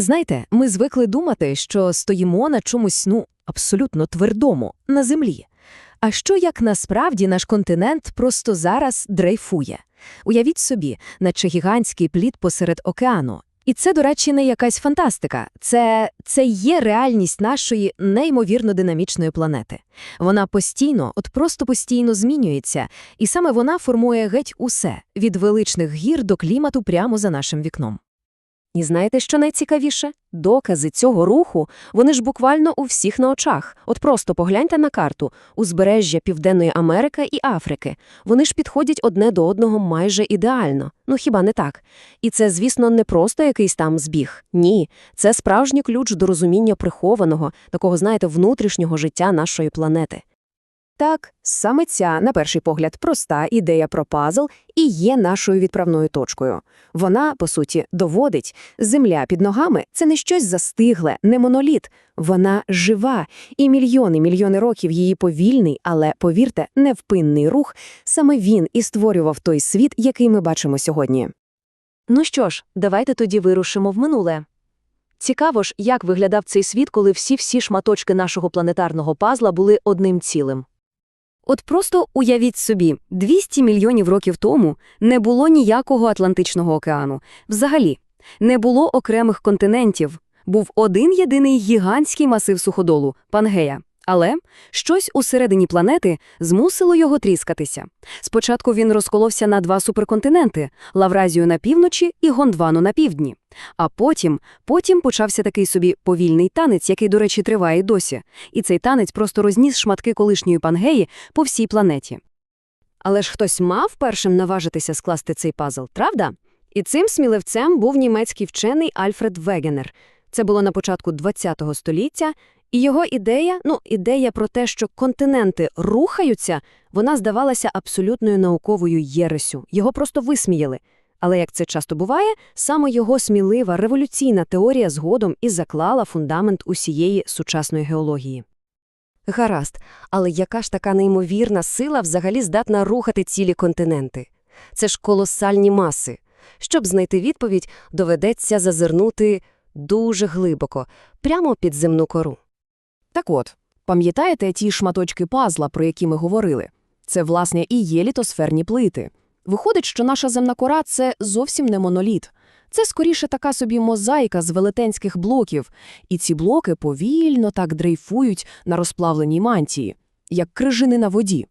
Знаєте, ми звикли думати, що стоїмо на чомусь, ну, абсолютно твердому, на землі. А що як насправді наш континент просто зараз дрейфує? Уявіть собі, наче гігантський плід посеред океану. І це, до речі, не якась фантастика. Це, це є реальність нашої неймовірно динамічної планети. Вона постійно, от просто постійно змінюється, і саме вона формує геть усе – від величних гір до клімату прямо за нашим вікном. І знаєте, що найцікавіше? Докази цього руху, вони ж буквально у всіх на очах. От просто погляньте на карту. Узбережжя Південної Америки і Африки. Вони ж підходять одне до одного майже ідеально. Ну хіба не так? І це, звісно, не просто якийсь там збіг. Ні, це справжній ключ до розуміння прихованого, такого, знаєте, внутрішнього життя нашої планети. Так, саме ця, на перший погляд, проста ідея про пазл і є нашою відправною точкою. Вона, по суті, доводить, земля під ногами – це не щось застигле, не моноліт. Вона жива, і мільйони-мільйони років її повільний, але, повірте, невпинний рух – саме він і створював той світ, який ми бачимо сьогодні. Ну що ж, давайте тоді вирушимо в минуле. Цікаво ж, як виглядав цей світ, коли всі-всі шматочки нашого планетарного пазла були одним цілим. От просто уявіть собі, 200 мільйонів років тому не було ніякого Атлантичного океану. Взагалі, не було окремих континентів. Був один єдиний гігантський масив суходолу – Пангея. Але щось усередині планети змусило його тріскатися. Спочатку він розколовся на два суперконтиненти – Лавразію на півночі і Гондвану на півдні. А потім, потім почався такий собі повільний танець, який, до речі, триває досі. І цей танець просто розніс шматки колишньої Пангеї по всій планеті. Але ж хтось мав першим наважитися скласти цей пазл, правда? І цим сміливцем був німецький вчений Альфред Вегенер. Це було на початку ХХ століття, і його ідея, ну, ідея про те, що континенти рухаються, вона здавалася абсолютною науковою єресю. Його просто висміяли. Але, як це часто буває, саме його смілива революційна теорія згодом і заклала фундамент усієї сучасної геології. Гаразд, але яка ж така неймовірна сила взагалі здатна рухати цілі континенти? Це ж колосальні маси. Щоб знайти відповідь, доведеться зазирнути дуже глибоко, прямо під земну кору. Так от, пам'ятаєте ті шматочки пазла, про які ми говорили? Це, власне, і є літосферні плити. Виходить, що наша земна кора – це зовсім не моноліт. Це скоріше така собі мозаїка з велетенських блоків, і ці блоки повільно так дрейфують на розплавленій мантії, як крижини на воді.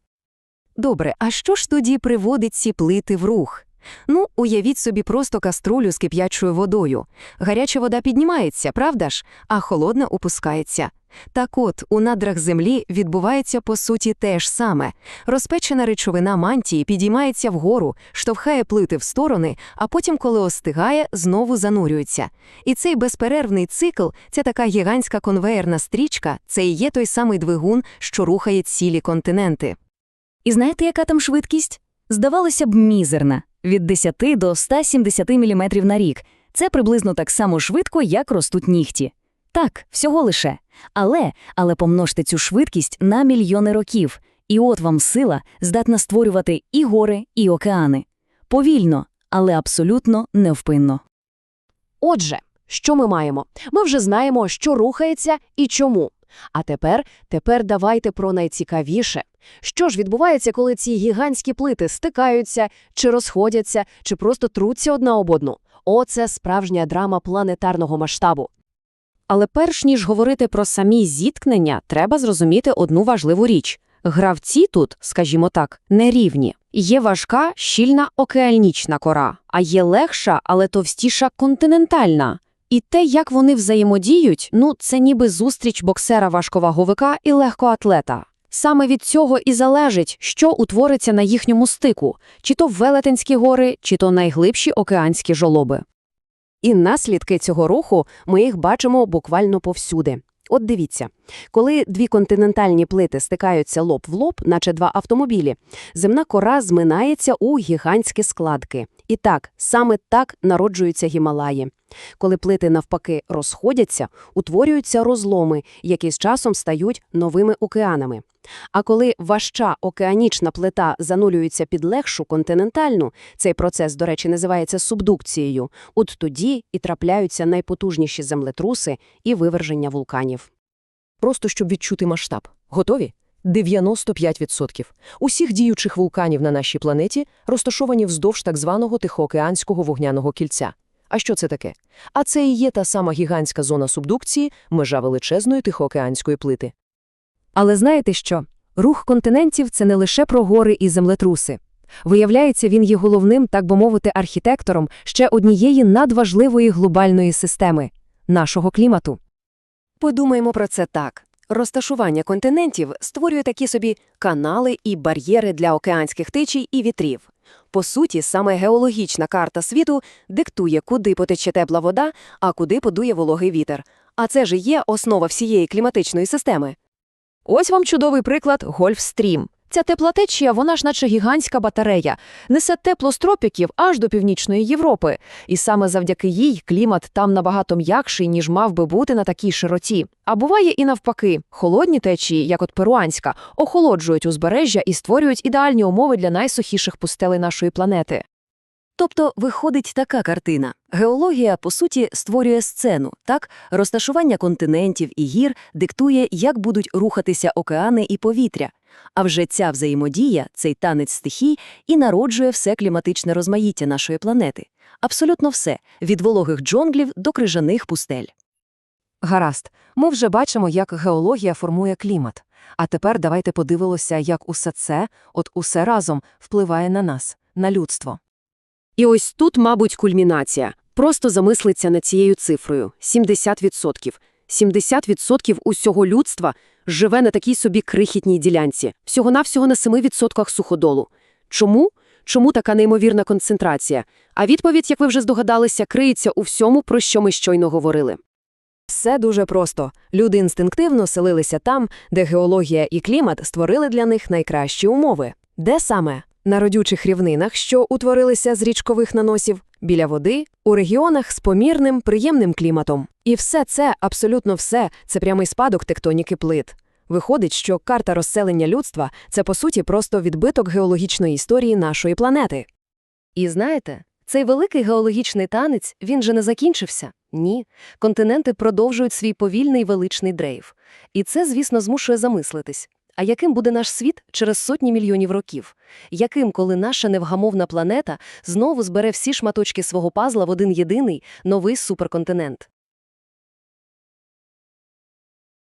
Добре, а що ж тоді приводить ці плити в рух? Ну, уявіть собі просто каструлю з кип'ячою водою. Гаряча вода піднімається, правда ж, а холодна опускається. Так от, у надрах землі відбувається по суті те ж саме. Розпечена речовина мантії підіймається вгору, штовхає плити в сторони, а потім, коли остигає, знову занурюється. І цей безперервний цикл, ця така гігантська конвеєрна стрічка, це і є той самий двигун, що рухає цілі континенти. І знаєте, яка там швидкість? Здавалося б, мізерна – від 10 до 170 мм на рік. Це приблизно так само швидко, як ростуть нігті. Так, всього лише. Але, але помножте цю швидкість на мільйони років, і от вам сила здатна створювати і гори, і океани. Повільно, але абсолютно невпинно. Отже, що ми маємо? Ми вже знаємо, що рухається і чому. А тепер, тепер давайте про найцікавіше. Що ж відбувається, коли ці гігантські плити стикаються, чи розходяться, чи просто труться одна об одну? Оце справжня драма планетарного масштабу. Але перш ніж говорити про самі зіткнення, треба зрозуміти одну важливу річ. Гравці тут, скажімо так, нерівні. Є важка, щільна океанічна кора, а є легша, але товстіша континентальна. І те, як вони взаємодіють, ну це ніби зустріч боксера важковаговика і легкоатлета. Саме від цього і залежить, що утвориться на їхньому стику, чи то Велетенські гори, чи то найглибші океанські жолоби. І наслідки цього руху ми їх бачимо буквально повсюди. От дивіться, коли дві континентальні плити стикаються лоб в лоб, наче два автомобілі, земна кора зминається у гігантські складки. І так, саме так народжуються Гімалаї. Коли плити навпаки розходяться, утворюються розломи, які з часом стають новими океанами. А коли важча океанічна плита занулюється під легшу континентальну, цей процес, до речі, називається субдукцією, от тоді і трапляються найпотужніші землетруси і виверження вулканів. Просто щоб відчути масштаб. Готові? 95% усіх діючих вулканів на нашій планеті розташовані вздовж так званого Тихоокеанського вогняного кільця. А що це таке? А це і є та сама гігантська зона субдукції, межа величезної Тихоокеанської плити. Але знаєте що? Рух континентів – це не лише про гори і землетруси. Виявляється, він є головним, так би мовити, архітектором ще однієї надважливої глобальної системи – нашого клімату. Подумаймо про це так. Розташування континентів створює такі собі канали і бар'єри для океанських течій і вітрів. По суті, саме геологічна карта світу диктує, куди потече тепла вода, а куди подує вологий вітер. А це ж є основа всієї кліматичної системи. Ось вам чудовий приклад Гольфстрім. Ця тепла течія, вона ж наче гігантська батарея, несе тепло з тропіків аж до Північної Європи. І саме завдяки їй клімат там набагато м'якший, ніж мав би бути на такій широті. А буває і навпаки, холодні течії, як от перуанська, охолоджують узбережжя і створюють ідеальні умови для найсухіших пустелей нашої планети. Тобто виходить така картина. Геологія, по суті, створює сцену, так? Розташування континентів і гір диктує, як будуть рухатися океани і повітря. А вже ця взаємодія, цей танець стихій, і народжує все кліматичне розмаїття нашої планети. Абсолютно все – від вологих джунглів до крижаних пустель. Гаразд, ми вже бачимо, як геологія формує клімат. А тепер давайте подивимося, як усе це, от усе разом, впливає на нас, на людство. І ось тут, мабуть, кульмінація. Просто замислиться над цією цифрою – 70%. 70% усього людства живе на такій собі крихітній ділянці, всього-навсього на 7% суходолу. Чому? Чому така неймовірна концентрація? А відповідь, як ви вже здогадалися, криється у всьому, про що ми щойно говорили. Все дуже просто. Люди інстинктивно селилися там, де геологія і клімат створили для них найкращі умови. Де саме? На родючих рівнинах, що утворилися з річкових наносів, біля води, у регіонах з помірним, приємним кліматом. І все це, абсолютно все, це прямий спадок тектоніки плит. Виходить, що карта розселення людства – це, по суті, просто відбиток геологічної історії нашої планети. І знаєте, цей великий геологічний танець, він же не закінчився. Ні. Континенти продовжують свій повільний величний дрейф. І це, звісно, змушує замислитись. А яким буде наш світ через сотні мільйонів років? Яким, коли наша невгамовна планета знову збере всі шматочки свого пазла в один єдиний новий суперконтинент?